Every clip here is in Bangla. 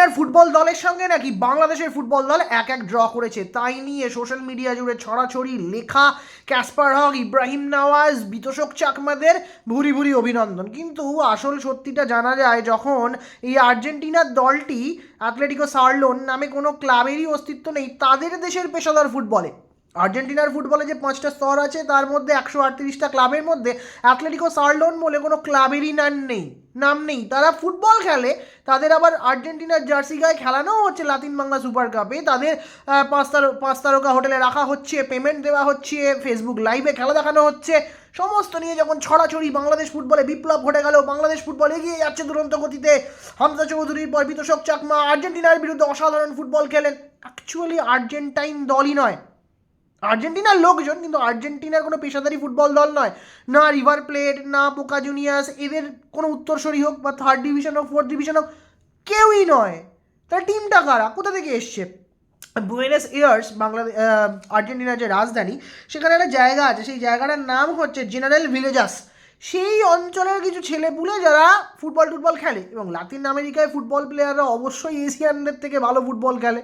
আর্জেন্টিনার ফুটবল দলের সঙ্গে নাকি বাংলাদেশের ফুটবল দল এক এক ড্র করেছে? তাই নিয়ে সোশ্যাল মিডিয়া জুড়ে ছড়াছড়ি, লেখা, ক্যাসপার হক, ইব্রাহিম নওয়াজ, বিতোষক চাকমাদের ভুরি ভুরি অভিনন্দন। কিন্তু আসল সত্যিটা জানা যায় যখন এই আর্জেন্টিনার দলটি অ্যাথলেটিকো সার্লোন নামে কোনো ক্লাবেরই অস্তিত্ব নেই, তাদের দেশের পেশাদার ফুটবলে। আর্জেন্টিনার ফুটবলে যে পাঁচটা স্তর আছে, তার মধ্যে একশো আটত্রিশটা ক্লাবের মধ্যে অ্যাথলেটিকো সার্লোন বলে কোনো ক্লাবেরই নাম নেই নাম নেই। তারা ফুটবল খেলে, তাদের আবার আর্জেন্টিনার জার্সি গায়ে খেলানো হচ্ছে লাতিন বাংলা সুপার কাপে। তাদের পাঁচ পাঁচ তারকা হোটেলে রাখা হচ্ছে পেমেন্ট দেওয়া হচ্ছে ফেসবুক লাইভে খেলা দেখানো হচ্ছে। সমস্ত নিয়ে যখন ছড়াছড়ি, বাংলাদেশ ফুটবলে বিপ্লব ঘটে গেল, বাংলাদেশ ফুটবল এগিয়ে যাচ্ছে দুরন্ত গতিতে। হামজা চৌধুরীর পর বিতোষক চাকমা, আর্জেন্টিনার বিরুদ্ধে অসাধারণ ফুটবল খেলেন। অ্যাকচুয়ালি আর্জেন্টাইন দলই নয়। আর্জেন্টিনার লোকজন, কিন্তু আর্জেন্টিনার কোনো পেশাদারি ফুটবল দল নয়। না রিভার প্লেট না বোকা জুনিয়ার্স এদের কোনো উত্তরসরি হোক বা থার্ড ডিভিশন হোক ফোর্থ ডিভিশন হোক, কেউই নয়। তার টিমটা কারা? কোথা থেকে এসছে? বুয়েনাস ইয়ার্স বাংলাদেশ আর্জেন্টিনার যে রাজধানী, সেখানে একটা জায়গা আছে। সেই জায়গাটার নাম হচ্ছে জেনারেল ভিলেজাস সেই অঞ্চলের কিছু ছেলেপুলে যারা ফুটবল টুটবল খেলে, এবং লাতিন আমেরিকায় ফুটবল প্লেয়াররা অবশ্যই এশিয়ানদের থেকে ভালো ফুটবল খেলে।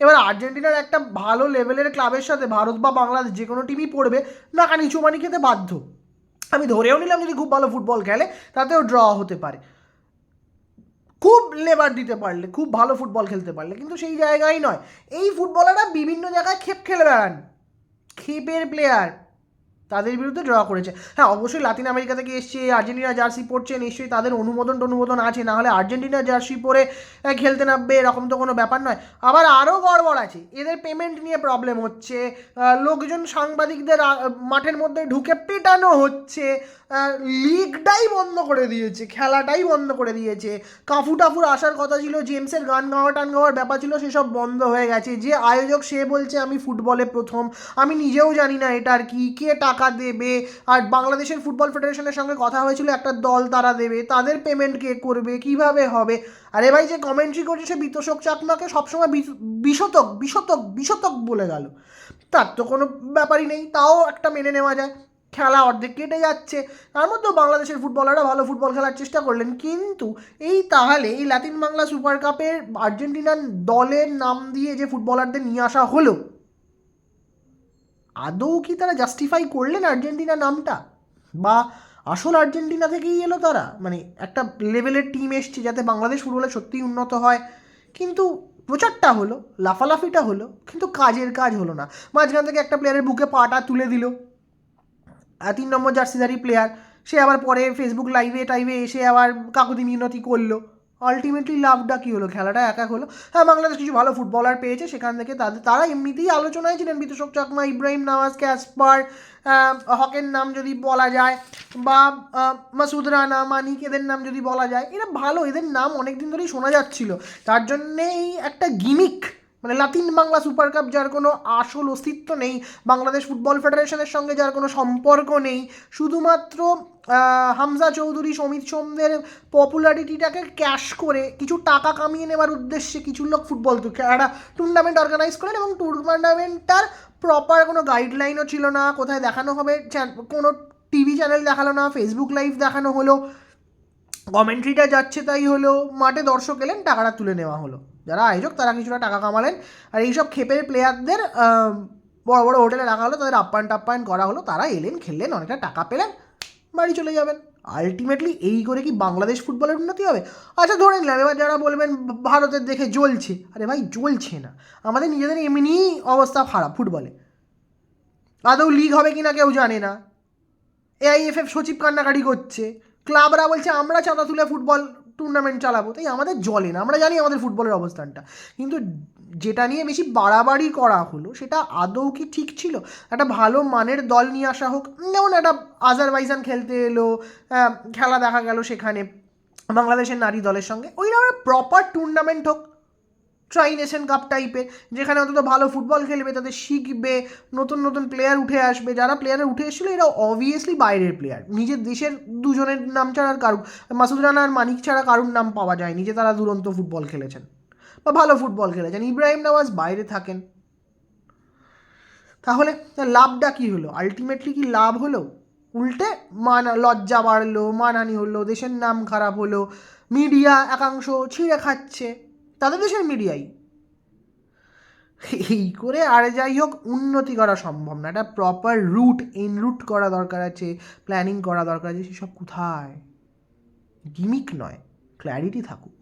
এবার আর্জেন্টিনার একটা ভালো লেভেলের ক্লাবের সাথে ভারত বা বাংলাদেশ যে কোনো টিমই পড়বে না কানি চুমানি খেতে বাধ্য। আমি ধরেও নিলাম যদি খুব ভালো ফুটবল খেলে, তাতেও ড্র হতে পারে। খুব লেবার দিতে পারলে, খুব ভালো ফুটবল খেলতে পারলে, কিন্তু সেই জায়গায় নয়। এই ফুটবলাররা বিভিন্ন জায়গায় খেপ খেলে বেড়ান। খেপের প্লেয়ার তাদের বিরুদ্ধে ড্র করেছে। হ্যাঁ অবশ্যই লাতিন আমেরিকা থেকে এসছে আর্জেন্টিনা জার্সি পরছে, নিশ্চয়ই তাদের অনুমোদন টনুমোদন আছে, না হলে আর্জেন্টিনা জার্সি পরে খেলতে নামবে, এরকম তো কোনো ব্যাপার নয়। আবার আরও গড়বড় আছে, এদের পেমেন্ট নিয়ে প্রবলেম হচ্ছে লোকজন সাংবাদিকদের মাঠের মধ্যে ঢুকে পেটানো হচ্ছে লিগটাই বন্ধ করে দিয়েছে, খেলাটাই বন্ধ করে দিয়েছে। কাফু টাফুর আসার কথা ছিল, জেমসের গান গাওয়া টান গাওয়ার ব্যাপার ছিল, সেসব বন্ধ হয়ে গেছে। যে আয়োজক সে বলছে, আমি ফুটবলে প্রথম। আমি নিজেও জানি না এটার কি, কে টাকা দেবে? আর বাংলাদেশের ফুটবল ফেডারেশনের সঙ্গে কথা হয়েছিল, একটা দল তারা দেবে। তাদের পেমেন্ট কে করবে, কীভাবে হবে? আরে ভাই, যে কমেন্ট্রি করছে, সে বিতোষক চাকমাকে সবসময় বিশ- বিশতক বিশতক বিশতক বলে গেল। তার তো কোনো ব্যাপারই নেই, তাও একটা মেনে নেওয়া যায়। খেলা অর্ধেক কেটে যাচ্ছে। তার মধ্যেও বাংলাদেশের ফুটবলাররা ভালো ফুটবল খেলার চেষ্টা করলেন। কিন্তু এই তাহলে এই লাতিন বাংলা সুপার কাপের আর্জেন্টিনার দলের নাম দিয়ে যে ফুটবলারদের নিয়ে আসা হলো, আদৌ কি তারা জাস্টিফাই করলেন আর্জেন্টিনা নামটা? বা আসল আর্জেন্টিনা থেকেই এলো তারা? মানে একটা লেভেলের টিম এসছে যাতে বাংলাদেশ ফুটবলে সত্যিই উন্নত হয়। কিন্তু প্রচারটা হলো, লাফালাফিটা হলো, কিন্তু কাজের কাজ হলো না। মাঝখান থেকে একটা প্লেয়ারের বুকে পাটা তুলে দিল। তিন নম্বর জার্সিধারী প্লেয়ার সে আবার পরে ফেসবুক লাইভে টাইভে এসে আবার কাকুতি মিনতি করল। আলটিমেটলি লাভটা কী হলো? খেলাটা এক এক হলো। হ্যাঁ বাংলাদেশ কিছু ভালো ফুটবলার পেয়েছে, সেখান থেকে তাদের, তারা এমনিতেই আলোচনায় ছিলেন। বিতোষক চাকমা, ইব্রাহিম নওয়াজ, ক্যাসপার হকের নাম যদি বলা যায়, বা মাসুদ রানা, মানিক, এদের নাম যদি বলা যায়, এরা ভালো। এদের নাম অনেক দিন ধরেই শোনা যাচ্ছিল। তার জন্যেই একটা গিমিক মানে লাতিন বাংলা সুপার কাপ, যার কোনো আসল অস্তিত্ব নেই, বাংলাদেশ ফুটবল ফেডারেশনের সঙ্গে যার কোনো সম্পর্ক নেই, শুধুমাত্র হামজা চৌধুরী, সমিত সোমদের পপুলারিটিটাকে ক্যাশ করে কিছু টাকা কামিয়ে নেওয়ার উদ্দেশ্যে কিছু লোক ফুটবল একটা টুর্নামেন্ট অর্গানাইজ করেন এবং টুর্নামেন্টটার প্রপার কোনো গাইডলাইনও ছিল না, কোথায় দেখানো হবে কোনো টিভি চ্যানেল দেখাল না ফেসবুক লাইভ দেখানো হলো কমেন্ট্রিটা যাচ্ছে তাই হলো, মাঠে দর্শক এলেন, টাকাটা তুলে নেওয়া হলো। যারা আয়োজক তারা কিছুটা টাকা কামালেন। আর এইসব খেপের প্লেয়ারদের বড় বড় হোটেলে রাখা হলো, তাদের আপ্যায়ন টাপ্যায়ন করা হলো, তারা এলেন, খেললেন, অনেকটা টাকা পেলেন, বাড়ি চলে যাবেন। আলটিমেটলি এই করে কি বাংলাদেশ ফুটবলের উন্নতি হবে? আচ্ছা ধরে নিলাম, এবার যারা বলবেন, ভারতের দেখে জ্বলছে। আরে ভাই, জ্বলছে না। আমাদের নিজেদের এমনিই অবস্থা খারাপ ফুটবলে। আদৌ লিগ হবে কি না কেউ জানে না। এআইএফএফ সচিব কান্নাকাটি করছে। ক্লাবরা বলছে, আমরা চাঁদা তুলে ফুটবল টুর্নামেন্ট চালাবো, তাই আমাদের জলে না। আমরা জানি আমাদের ফুটবলের অবস্থানটা। কিন্তু যেটা নিয়ে বেশি বাড়াবাড়ি করা হলো, সেটা আদৌ কি ঠিক ছিল? একটা ভালো মানের দল নিয়ে আসা হোক, যেমন একটা আজারবাইজান খেলতে এলো খেলা দেখা গেল সেখানে, বাংলাদেশের নারী দলের সঙ্গে। ওই প্রপার টুর্নামেন্ট হোক ট্রাই নেশন কাপ টাইপের, যেখানে অন্তত ভালো ফুটবল খেলবে, তাদের শিখবে, নতুন নতুন প্লেয়ার উঠে আসবে। যারা প্লেয়ারে উঠে এসেছিল, এরা অবভিয়াসলি বাইরের প্লেয়ার নিজের দেশের দুজনের নাম ছাড়া আর কারু মাসুদ রানা আর মানিক ছাড়া কারুর নাম পাওয়া যায়নি যে তারা দুরন্ত ফুটবল খেলেছেন বা ভালো ফুটবল খেলেছেন। ইব্রাহিম নওয়াজ বাইরে থাকেন। তাহলে লাভটা কী হলো? আলটিমেটলি কি লাভ হলো? উল্টে মান, লজ্জা বাড়লো মানহানি হলো, দেশের নাম খারাপ হলো মিডিয়া একাংশ ছিঁড়ে খাচ্ছে। তাদের দেশের মিডিয়াই। এই করে আর যাই হোক, উন্নতি করা সম্ভব না। একটা প্রপার রুট ইনরুট করা দরকার আছে প্ল্যানিং করা দরকার আছে, সেসব কোথায়? গিমিক নয় ক্ল্যারিটি থাকুক।